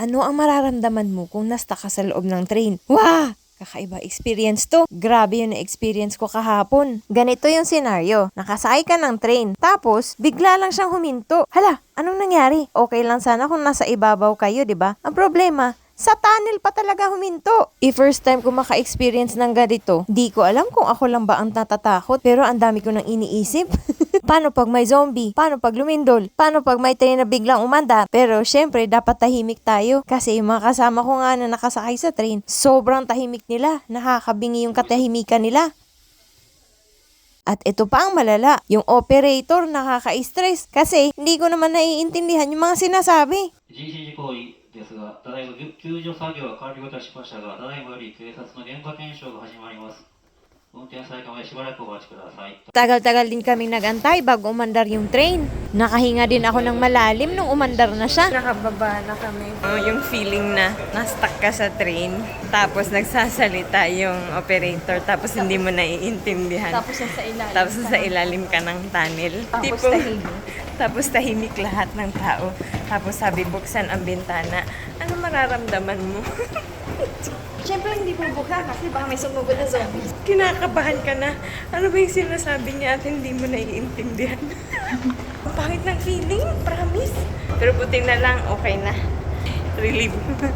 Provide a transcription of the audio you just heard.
Ano ang mararamdaman mo kung nasta ka sa loob ng train? Wah! Kakaiba experience to. Grabe yung na-experience ko kahapon. Ganito yung senaryo. Nakasakay ka ng train. Tapos, bigla lang siyang huminto. Hala, anong nangyari? Okay lang sana kung nasa ibabaw kayo, di ba? Ang problema, sa tunnel pa talaga huminto. I-first time ko maka-experience ng ganito, di ko alam kung ako lang ba ang natatakot, pero ang dami ko nang iniisip. Paano pag may zombie? Paano pag lumindol? Paano pag may train na biglang umanda? Pero syempre, dapat tahimik tayo. Kasi yung mga kasama ko nga na nakasakay sa train, sobrang tahimik nila. Nakakabingi yung katahimikan nila. At ito pa ang malala, yung operator nakaka-stress kasi hindi ko naman naiintindihan yung mga sinasabi. 人身事故ですが、ただいま救助作業は完了いたしましたが、ただいまより警察の現場検証が始まります。 Tagal-tagal din kaming nagantay bago umandar yung train. Nakahinga din ako ng malalim nung umandar na siya. Nakababa na kami. Oh, yung feeling na na-stuck ka sa train, tapos nagsasalita yung operator, tapos hindi mo naiintindihan. Tapos sa ilalim. Tapos sa ilalim ka ng tunnel. Tapos Tipong- tahimik. Tapos tahimik lahat ng tao. Tapos sabi, buksan ang bintana. Ano mararamdaman mo? Siyempre hindi bubuka kasi baka may sumugod na zombie. Kinakabahan ka na. Ano ba yung sinasabi niya at hindi mo naiintindihan? Ang pangit ng feeling, promise. Pero buti na lang, okay na. Relief.